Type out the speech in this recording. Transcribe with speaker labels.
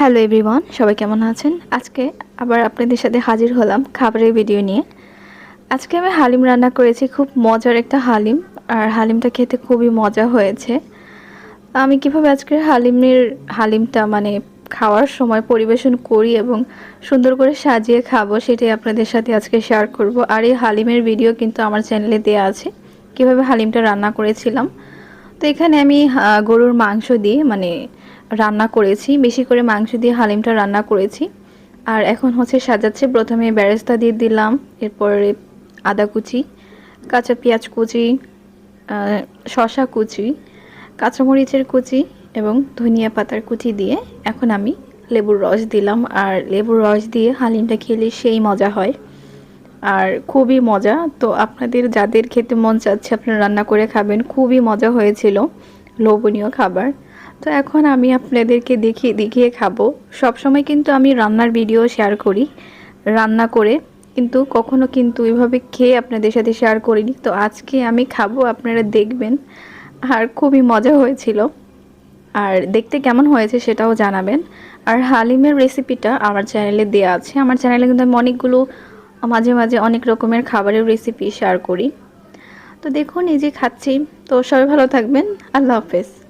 Speaker 1: Hello everyone সবাই কেমন আছেন? আজকে আবার আপনাদের সাথে হাজির হলাম খাবারের ভিডিও নিয়ে। আজকে আমি হালিম রান্না করেছি, খুব মজার একটা হালিম, আর হালিমটা খেতে খুবই মজা হয়েছে। আমি কীভাবে আজকে হালিমের হালিমটা মানে খাওয়ার সময় পরিবেশন করি এবং সুন্দর করে সাজিয়ে খাব সেটাই আপনাদের সাথে আজকে শেয়ার করব। আর এই হালিমের ভিডিও কিন্তু আমার চ্যানেলে দেওয়া আছে, কীভাবে হালিমটা রান্না করেছিলাম। তো এখানে আমি গরুর মাংস দিয়ে মানে রান্না করেছি। বেশি করে মাংস দিয়ে হালিমটা রান্না করেছি। আর এখন হচ্ছে সাজাচ্ছে। প্রথমে ব্যারেস্তা দিয়ে দিলাম। এরপরে আদা কুচি, কাঁচা পেঁয়াজ কুচি শসা কুচি, কাঁচামরিচের কুচি এবং ধনিয়া পাতার কুচি দিয়ে এখন আমি লেবুর রস দিলাম। আর লেবুর রস দিয়ে হালিমটা খেলে সেই মজা হয়। আর খুবই মজা। তো আপনাদের যাদের খেতে মন চাচ্ছে, আপনারা রান্না করে খাবেন। খুবই মজা হয়েছিল লোভনীয় খাবার। তো এখন আমি আপনাদেরকে দেখিয়ে দেখিয়ে খাব। সব সময় কিন্তু আমি রান্নার ভিডিও শেয়ার করি, রান্না করে। কিন্তু কখনো কিন্তু এভাবে খেয়ে আপনাদের সাথে শেয়ার করিনি। তো আজকে আমি খাব, আপনারা দেখবেন। আর খুবই মজা হয়েছিল। আর দেখতে কেমন হয়েছে সেটাও জানাবেন। আর হালিমের রেসিপিটা আমার চ্যানেলে দেওয়া আছে। আমার চ্যানেলে কিন্তু আমি অনেকগুলো মাঝে মাঝে অনেক রকমের খাবারের রেসিপি শেয়ার করি। তো দেখুন, এই যে খাচ্ছি। তো সবাই ভালো থাকবেন। আল্লাহ হাফেজ।